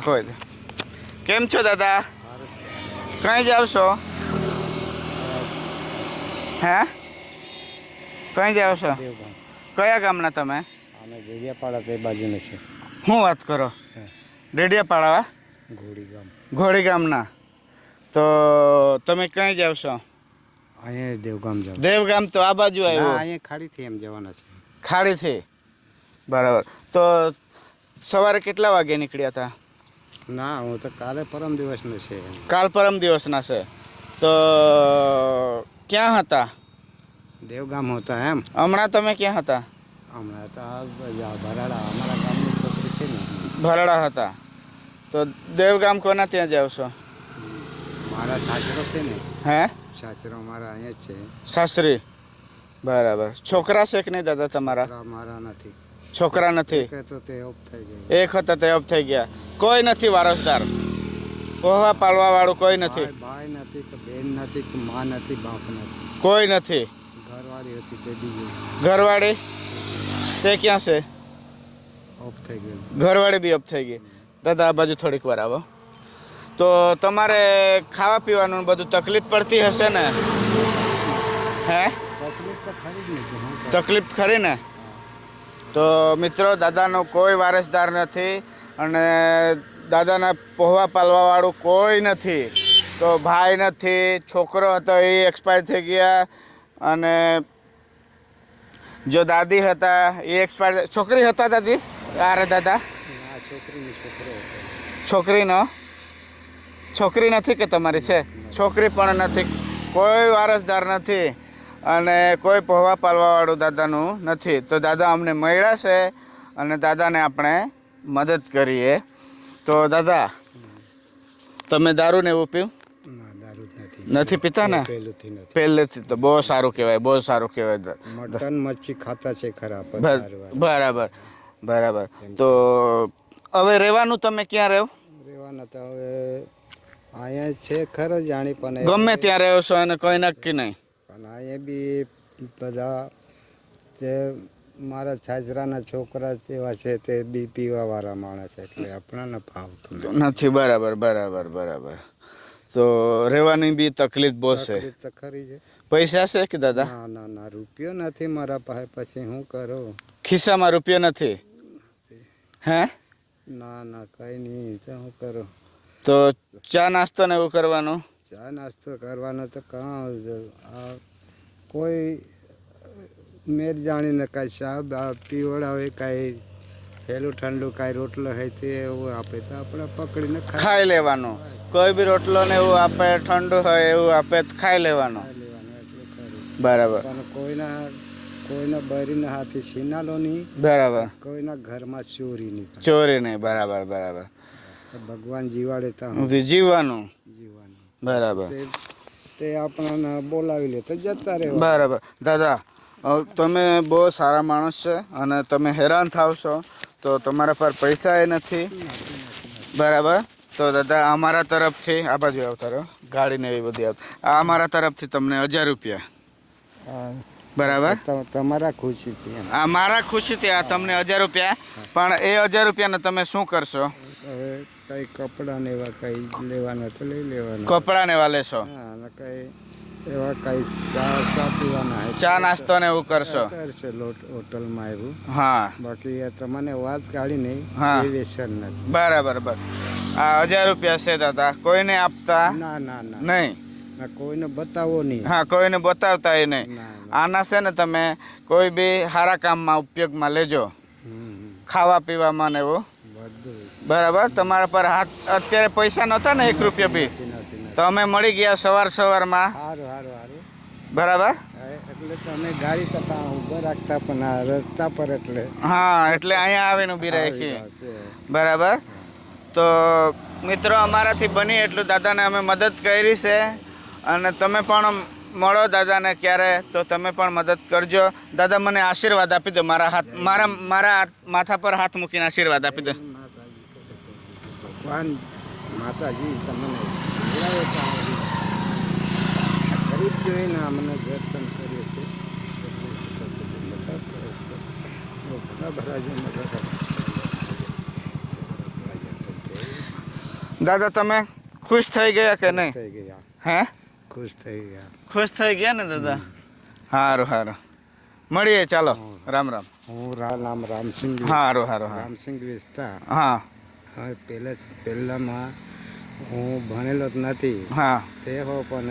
સરખો દે કેમ છો દાદા? કઈ જાવ છો હે? કઈ જાવ છો કયા ગામના તમે? અમે ગેડિયાપાડા તે બાજુને છે. શું વાત કરો. ડેડિયાપાડા ઘોડી ગામ. ઘોડી ગામના. તો તમે કઈ જાવ છો અહીંયા દેવગામ જાવ દેવગામ તો આ બાજુ આવ્યો. અહીંયા ખાડીથી એમ જવાના છે. ખાડીથી. બરાબર. તો સવારે કેટલા વાગે નીકળ્યા હતા? ના હું તો કાલે પરમ દિવસનું છે. કાલ પરમ દિવસના છે. તો ક્યાં હતા? દેવગામ હતા એમ. હમણાં તમે ક્યાં હતા? હમણાં તો ભરાડા અમારા ગામની છોકરી છે ને. ભરાડા હતા. તો દેવગામ કોના ત્યાં જાવ છો? મારા સાસરો છે ને. હે? સાસરો મારા અહીંયા જ છે. સાસરી. બરાબર. છોકરા છે કે નહીં દાદા તમારા? મારા નથી. છોકરા નથી. એક હતા તે અપ થઈ ગયા. કોઈ નથી વારસદાર. કોહવા પાળવા વાળું કોઈ નથી. ભાઈ નથી કે બેન નથી કે માં નથી બાપ નથી. કોઈ નથી. ઘરવાળી હતી તે ઘરવાળી? તે ક્યાં છે? ઓફ થઈ ગઈ ઘરવાળી બી અપ થઈ ગઈ. દાદા આ બાજુ થોડીક વાર આવો. તો તમારે ખાવા પીવાનું બધું તકલીફ પડતી હશે ને? હે? તકલીફ તો ખરી તકલીફ ખરી ને? તો મિત્રો, દાદાનો કોઈ વારસદાર નથી અને દાદાના પોહવા પાલવાવાળું કોઈ નથી. તો ભાઈ નથી, છોકરો હતો એ એક્સપાયર થઈ ગયા અને જો દાદી હતા એ એક્સપાયર છોકરી હતા દાદી? અરે દાદા. છોકરીનો? છોકરી નથી કે તમારી છે? છોકરી પણ નથી. કોઈ વારસદાર નથી. અને કોઈ પહોવા પાલવાવાળું દાદાનું નથી. તો દાદા અમને મળ્યા છે અને દાદાને આપણે મદદ કરીએ. તો દાદા તમે દારૂ ને એવું પીવું? નથી. પીતા ને પહેલુંથી પહેલેથી તો બહુ સારું કહેવાય બહુ સારું કહેવાય. મટન મચ્છી ખાતા છે ખરા પણ બ- દારૂ વાળા. બરાબર બરાબર. તો હવે રહેવાનું તમે ક્યાં રહો? રહેવાના તો હવે અહીંયા છે ખરો જાણી પણ ગમે ત્યાં રહ્યો છો અને કોઈ નક્કી નહીં. પણ અહીંયા બી બધા જે મારા છાજરાના છોકરા જેવા છે તે બી પીવાવાળા માણસ એટલે આપણાને ફાવતું નથી. બરાબર બરાબર બરાબર. તો રહેવાની બી તકલીફ બહુ છે. ખરી છે. પૈસા છે કે દાદા? ના ના ના રૂપિયો નથી મારા પાસે પછી હું કરું? ખિસ્સામાં રૂપિયો નથી. હે? ના ના કઈ નહીં તો હું કરું? તો ચા નાસ્તો ને એવું કરવાનું? ચા નાસ્તો કરવાનો તો કાં આ કોઈ મેર જાણીને કાંઈ ચા પીવડાવે કાંઈ હેલું ઠંડુ કાંઈ રોટલો હોય તે એવું આપે તો આપણે પકડીને ખાઈ લેવાનું. કોઈ બી રોટલો ને એવું આપે ઠંડુ હોય એવું આપે ખાઈ લેવાનું. બરાબર. કોઈના કોઈના બરીના હાથે છીનાલો નહીં. બરાબર. કોઈના ઘરમાં ચોરી નહીં ચોરી નહીં બરાબર બરાબર. ભગવાન જીવાડે તો જીવવાનું. જીવવાનું બરાબર. તે આપણને બોલાવી લે તો જતા રહે બરાબર. દાદા તમે બહુ સારા માણસ છે અને તમે હેરાન થાવ છો તો તમારા પર પૈસા એ નથી. બરાબર? તો દાદા અમારા તરફથી આ બાજુ આવતા રહો. ગાડીને એવી બધી આવ આ અમારા તરફથી તમને હજાર રૂપિયા. બરાબર? તમારા ખુશીથી આ મારા ખુશીથી આ તમને હજાર રૂપિયા. પણ એ હજાર રૂપિયાને તમે શું કરશો? કઈ કપડાં ને એવા કઈ લેવાના તો લઈ લેવાના. કપડાને એવા લેશો? હા અને કઈ એવા કઈ ચા ચા પીવાના ચા નાસ્તો ને એવું કરશો? કરશે લોટ હોટલમાં એવું હા. બાકી તમને વાત કાઢી નહીં હા. એ વ્યસન નથી. બરાબર બરાબર. આ હજાર રૂપિયા છે દાદા કોઈને આપતા ના ના ના. નહીં? કોઈને બતાવો નહીં. હા કોઈને બતાવતા એ નહીં. ના ના. આના છે ને તમે કોઈ બી સારા કામમાં ઉપયોગમાં લેજો. ખાવા પીવામાં ને એવું. બરાબર તમારા પર હાથ અત્યારે પૈસા નહોતા ને એક રૂપિયા બી? તો અમે મળી ગયા સવાર સવારમાં. સારું સારું સારું બરાબર? એટલે તમે ગાડી કરતા ઊભા ઊભા રાખતા પણ આ રસ્તા પર એટલે. હા એટલે અહીંયા આવીને ઊભી રાખી. બરાબર? તો મિત્રો અમારાથી બની એટલું દાદાને અમે મદદ કરી છે. અને તમે પણ મળો દાદાને ક્યારે તો તમે પણ મદદ કરજો. દાદા મને આશીર્વાદ આપી દો. મારા હાથ મારા મારા માથા પર હાથ મૂકીને આશીર્વાદ આપી દો. ભગવાન માતાજી તમને ગરીબ જોઈને અમને દર્શન કરીએ છીએ. દાદા તમે ખુશ થઈ ગયા કે નહીં? થઈ ગયા. હે? ખુશ થઈ ગયા. ખુશ થઈ ગયા ને દાદા? સારું સારું મળીએ ચાલો. રામ રામ. હું રા નામ રામસિંહ સારું સારું રામસિંહ વિસ્તાર હા. હા પહેલા પહેલામાં હું ભણેલો જ નથી. હા. તે હો પણ